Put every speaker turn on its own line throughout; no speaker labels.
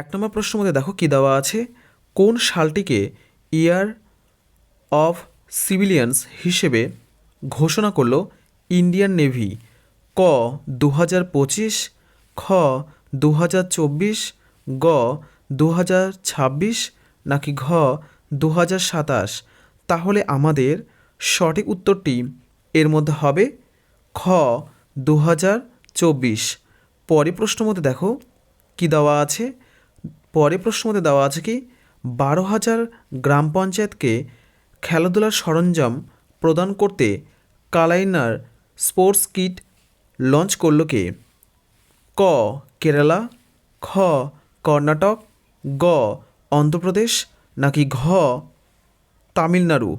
এক নম্বর প্রশ্নের মধ্যে দেখো কী দেওয়া আছে? কোন সালটিকে ইয়ার অফ সিভিলিয়ান্স হিসেবে ঘোষণা করল ইন্ডিয়ান নেভি? ক দু হাজার পঁচিশ, খ দু হাজার চব্বিশ, গ দু হাজার ছাব্বিশ, নাকি ঘ দু হাজার সাতাশ? তাহলে আমাদের সঠিক উত্তরটি এর মধ্যে হবে খ দু হাজার চব্বিশ। পরে প্রশ্ন মধ্যে দেখো কি দেওয়া আছে? পরে প্রশ্ন মধ্যে দেওয়া আছে কি, বারো হাজার গ্রাম পঞ্চায়েতকে খেলাধুলার সরঞ্জাম প্রদান করতে কালাইনার স্পোর্টস কিট লঞ্চ করল কে? ক, কেরালা, খ, কর্ণাটক, গ, অন্ধ্রপ্রদেশ, নাকি ঘ, তামিলনাড়ু?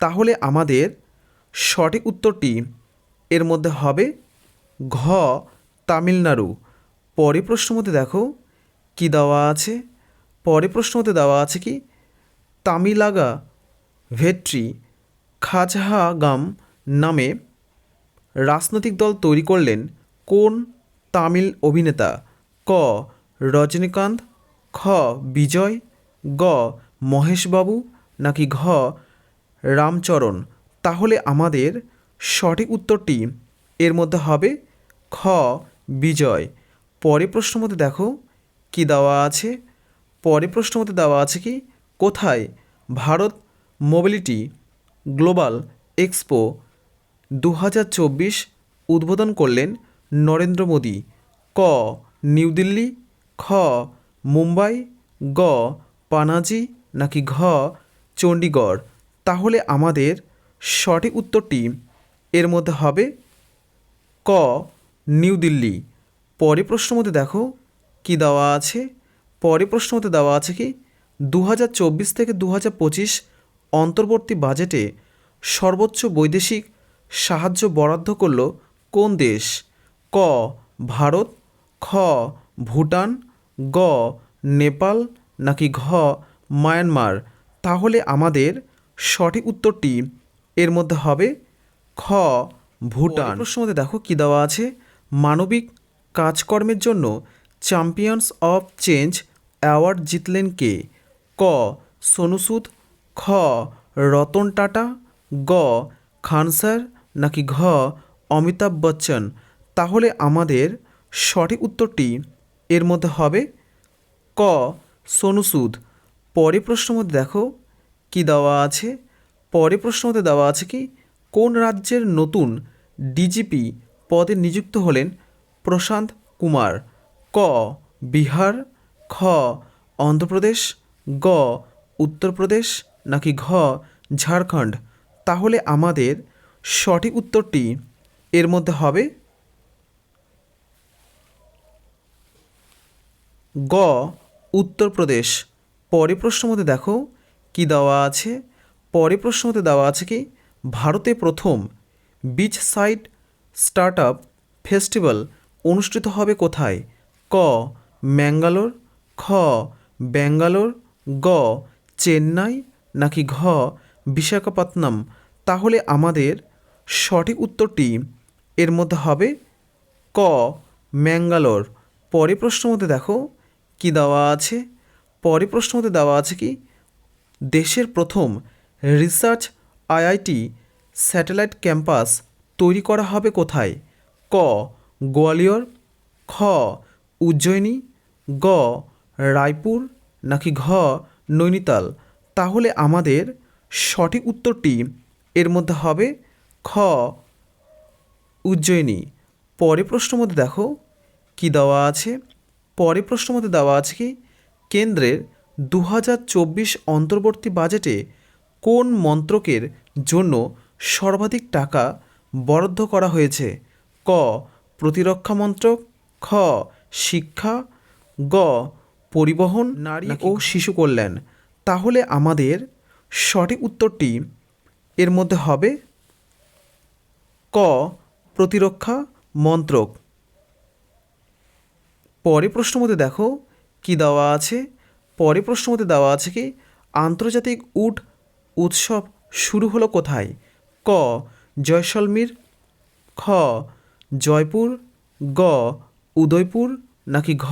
তাহলে আমাদের সঠিক উত্তরটি এর মধ্যে হবে ঘ, তামিলনাড়ু। পরে প্রশ্ন মধ্যে দেখো কি দেওয়া আছে? পরে প্রশ্ন মধ্যে দেওয়া আছে কি, তামিলাগা ভেট্রি খাজহাগাম নামে রাজনৈতিক দল তৈরি করলেন কোন তামিল অভিনেতা? ক. রজনীকান্ত, খ. বিজয়, গ. মহেশবাবু, নাকি ঘ. রামচরণ? তাহলে আমাদের সঠিক উত্তরটি এর মধ্যে হবে খ. বিজয়। পরে প্রশ্ন মধ্যে দেখো। কি দেওয়া আছে? পরে প্রশ্ন মধ্যে দেওয়া আছে কি, কোথায় ভারত মোবিলিটি গ্লোবাল এক্সপো দু হাজার চব্বিশ উদ্বোধন করলেন নরেন্দ্র মোদী? ক, নিউ দিল্লি, খ, মুম্বাই, গ, পানাজি, নাকি ঘ, চণ্ডীগড়? তাহলে আমাদের সঠিক উত্তরটি এর মধ্যে হবে ক, নিউ দিল্লি। পরে প্রশ্ন মধ্যে দেখো কি দেওয়া আছে? পরে প্রশ্ন মধ্যে দেওয়া আছে কি দু হাজার চব্বিশ থেকে দু হাজার পঁচিশ অন্তর্বর্তী বাজেটে সর্বোচ্চ বৈদেশিক সাহায্য বরাদ্দ করল কোন দেশ? ক, ভারত, খ, ভুটান, গ, নেপাল, নাকি ঘ, মায়ানমার? তাহলে আমাদের সঠিক উত্তরটি এর মধ্যে হবে খ, ভুটান। প্রশ্ন মধ্যে দেখো কী দেওয়া আছে? মানবিক কাজকর্মের জন্য চ্যাম্পিয়ন্স অফ চেঞ্জ অ্যাওয়ার্ড জিতলেন কে? ক. সোনু সুদ খ. রতন টাটা, গ. খান স্যার নাকি ঘ. অমিতাভ বচ্চন? তাহলে আমাদের সঠিক উত্তরটি এর মধ্যে হবে ক. সোনু সুদ পরে প্রশ্ন মধ্যে দেখো কি দেওয়া আছে। পরে প্রশ্ন মধ্যে দেওয়া আছে কি, কোন রাজ্যের নতুন ডিজিপি পদে নিযুক্ত হলেন প্রশান্ত কুমার? ক, বিহার, খ, অন্ধ্রপ্রদেশ, গ, উত্তরপ্রদেশ নাকি ঘ, ঝাড়খণ্ড। তাহলে আমাদের সঠিক উত্তরটি এর মধ্যে হবে গ, উত্তরপ্রদেশ। পরে প্রশ্ন মধ্যে দেখো কি দেওয়া আছে? পরে প্রশ্ন মধ্যে দেওয়া আছে কি ভারতে প্রথম beach side start up festival অনুষ্ঠিত হবে কোথায়? ক, ম্যাঙ্গালোর, খ, ব্যাঙ্গালোর, গ, চেন্নাই, নাকি ঘ, বিশাখাপত্তনম। তাহলে আমাদের সঠিক উত্তরটি এর মধ্যে হবে ক, ম্যাঙ্গালোর। পরে প্রশ্ন মধ্যে দেখো কি দেওয়া আছে? পরে প্রশ্ন মধ্যে দেওয়া আছে কি দেশের প্রথম রিসার্চ আইআইটি স্যাটেলাইট ক্যাম্পাস তৈরি করা হবে কোথায়? ক, গোয়ালিয়র, খ উজ্জয়িনী, গ, রায়পুর নাকি ঘ, নৈনিতাল। তাহলে আমাদের সঠিক উত্তরটি এর মধ্যে হবে খ, উজ্জয়িনী। পরে প্রশ্ন মধ্যে দেখো, কি দেওয়া আছে? পরে প্রশ্ন মধ্যে দেওয়া আছে কি, কেন্দ্রের দু হাজার চব্বিশ অন্তর্বর্তী বাজেটে কোন মন্ত্রকের জন্য সর্বাধিক টাকা বরাদ্দ করা হয়েছে? ক, প্রতিরক্ষা মন্ত্রক, খ শিক্ষা গ পরিবহন নারী ও শিশু কল্যাণ। তাহলে আমাদের সঠিক উত্তরটি এর মধ্যে হবে ক প্রতিরক্ষা মন্ত্রক। পরে প্রশ্ন মধ্যে দেখো কি দেওয়া আছে। পরে প্রশ্ন মধ্যে দেওয়া আছে কি আন্তর্জাতিক উট উৎসব শুরু হলো কোথায়? ক জয়সলমীর খ জয়পুর গ উদয়পুর নাকি ঘ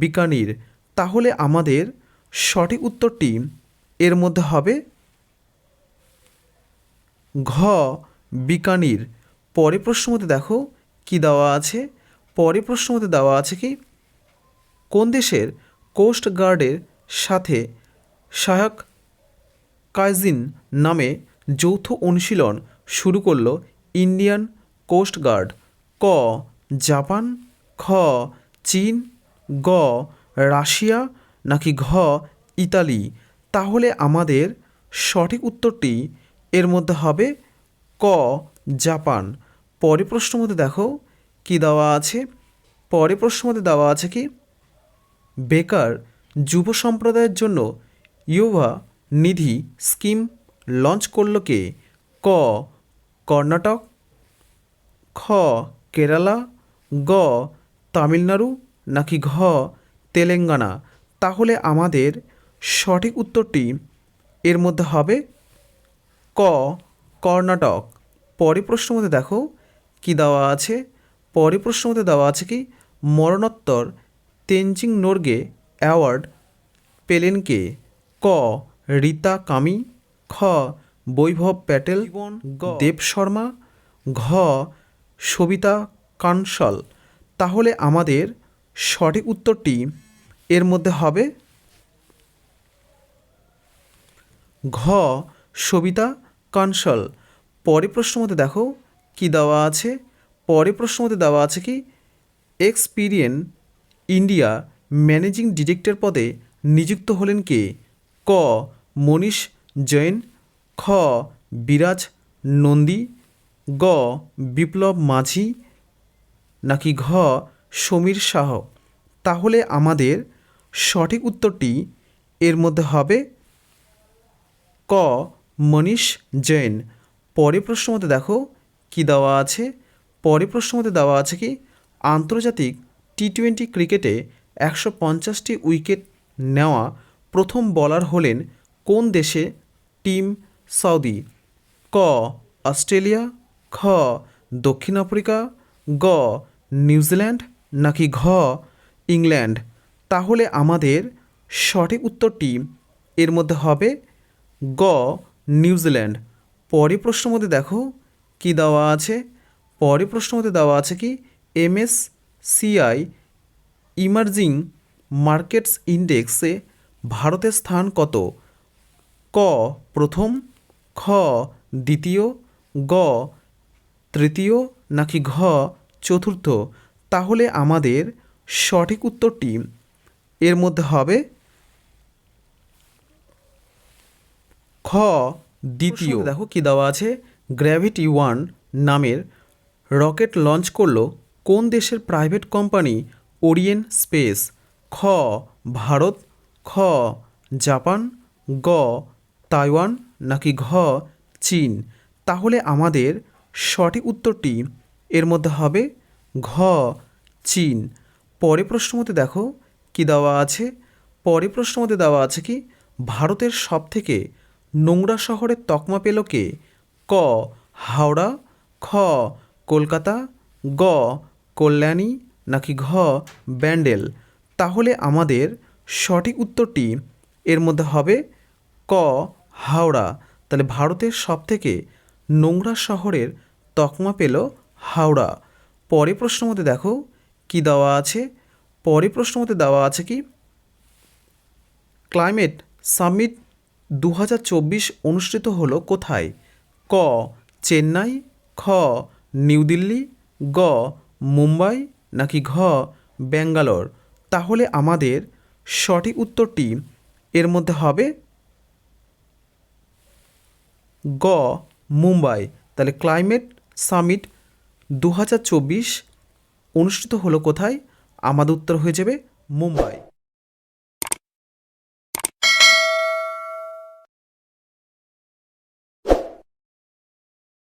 বিকানির? তাহলে আমাদের সঠিক উত্তরটি এর মধ্যে হবে ঘ বিকানির। পরে প্রশ্ন মধ্যে দেখো কি দেওয়া আছে? পরে প্রশ্ন মধ্যে দেওয়া আছে কি কোন দেশের কোস্ট গার্ডের সাথে সহায়ক কাইজিন নামে যৌথ অনুশীলন শুরু করল ইন্ডিয়ান কোস্ট গার্ড? ক জাপান খ, চীন, গ, রাশিয়া নাকি ঘ, ইতালি? তাহলে আমাদের সঠিক উত্তরটি এর মধ্যে হবে ক, জাপান। পরে প্রশ্ন মধ্যে দেখো কি দেওয়া আছে। পরে প্রশ্ন মধ্যে দেওয়া আছে কি, বেকার যুব সম্প্রদায়ের জন্য ইউভা নিধি স্কিম লঞ্চ করল কে? ক, কর্ণাটক, খ, কেরালা, গ তামিলনাড়ু নাকি ঘ তেলেঙ্গানা? তাহলে আমাদের সঠিক উত্তরটি এর মধ্যে হবে ক কর্ণাটক। পরে প্রশ্ন মধ্যে দেখো কি দেওয়া আছে? পরে প্রশ্ন মধ্যে দেওয়া আছে কি মরণোত্তর তেনজিং নোরগে অ্যাওয়ার্ড পেলেন কে? ক রীতা কামি। খ বৈভব প্যাটেল। দেব শর্মা। ঘ সবিতা কানসল তাহলে আমাদের সঠিক উত্তরটি এর মধ্যে হবে ঘ, সবিতা কনসল। পরে প্রশ্ন মধ্যে দেখো কি দেওয়া আছে? পরে প্রশ্ন মধ্যে দেওয়া আছে কি, এক্সপিরিয়েন ইন্ডিয়া ম্যানেজিং ডিরেক্টর পদে নিযুক্ত হলেন কে? ক, মনীষ জৈন। খ, বিরাজ নন্দী। গ, বিপ্লব মাঝি। নাকি ঘ সমীর শাহ? তাহলে আমাদের সঠিক উত্তরটি এর মধ্যে হবে ক, মনীষ জৈন। পরে প্রশ্ন মতে দেখো কি দেওয়া আছে? পরে প্রশ্ন মতে দেওয়া আছে কি, আন্তর্জাতিক টি টোয়েন্টি ক্রিকেটে একশো পঞ্চাশটি উইকেট নেওয়া প্রথম বলার হলেন কোন দেশে? Team Saudi. ক, অস্ট্রেলিয়া। খ, দক্ষিণ আফ্রিকা। গ, নিউজিল্যান্ড নাকি ঘ, ইংল্যান্ড? তাহলে আমাদের সঠিক উত্তরটি এর মধ্যে হবে গ, নিউজিল্যান্ড। পরে প্রশ্ন মধ্যে দেখো কি দেওয়া আছে। পরে প্রশ্ন মধ্যে দেওয়া আছে কি এমএস সিআই ইমার্জিং মার্কেটস ইন্ডেক্সে ভারতের স্থান কত? ক, প্রথম, খ, দ্বিতীয়, গ, তৃতীয় নাকি ঘ চতুর্থ, তাহলে আমাদের সঠিক উত্তরটি এর মধ্যে হবে খ, দ্বিতীয়। দেখো কি দেওয়া আছে? গ্র্যাভিটি ওয়ান নামের রকেট লঞ্চ করল কোন দেশের প্রাইভেট কোম্পানি ওরিয়েন স্পেস খ, ভারত। খ, জাপান। গ, তাইওয়ান। নাকি ঘ, চীন? তাহলে আমাদের সঠিক উত্তরটি এর মধ্যে হবে ঘ, চীন। পরে প্রশ্ন মধ্যে দেখো কি দেওয়া আছে? পরে প্রশ্ন মধ্যে দেওয়া আছে কি, ভারতের সবথেকে নোংরা শহরের তকমা পেল কে? ক, হাওড়া, খ, কলকাতা, গ, কল্যাণী, নাকি ঘ, ব্যান্ডেল? তাহলে আমাদের সঠিক উত্তরটি এর মধ্যে হবে ক, হাওড়া। তাহলে ভারতের সবথেকে নোংরা শহরের তকমা পেল হাওড়া। পরে প্রশ্ন মতে দেখো, কি দেওয়া আছে? পরে প্রশ্ন মধ্যে দেওয়া আছে কি? ক্লাইমেট সামিট দু হাজার চব্বিশ অনুষ্ঠিত হলো কোথায়? ক, চেন্নাই, খ, নিউ দিল্লি, গ, মুম্বাই, নাকি ঘ, ব্যাঙ্গালোর? তাহলে আমাদের সঠিক উত্তরটি এর মধ্যে হবে গ, মুম্বাই। তাহলে ক্লাইমেট সামিট দু হাজার চব্বিশ অনুষ্ঠিত হলো কোথায়? আমাদের উত্তর হয়ে যাবে মুম্বাই।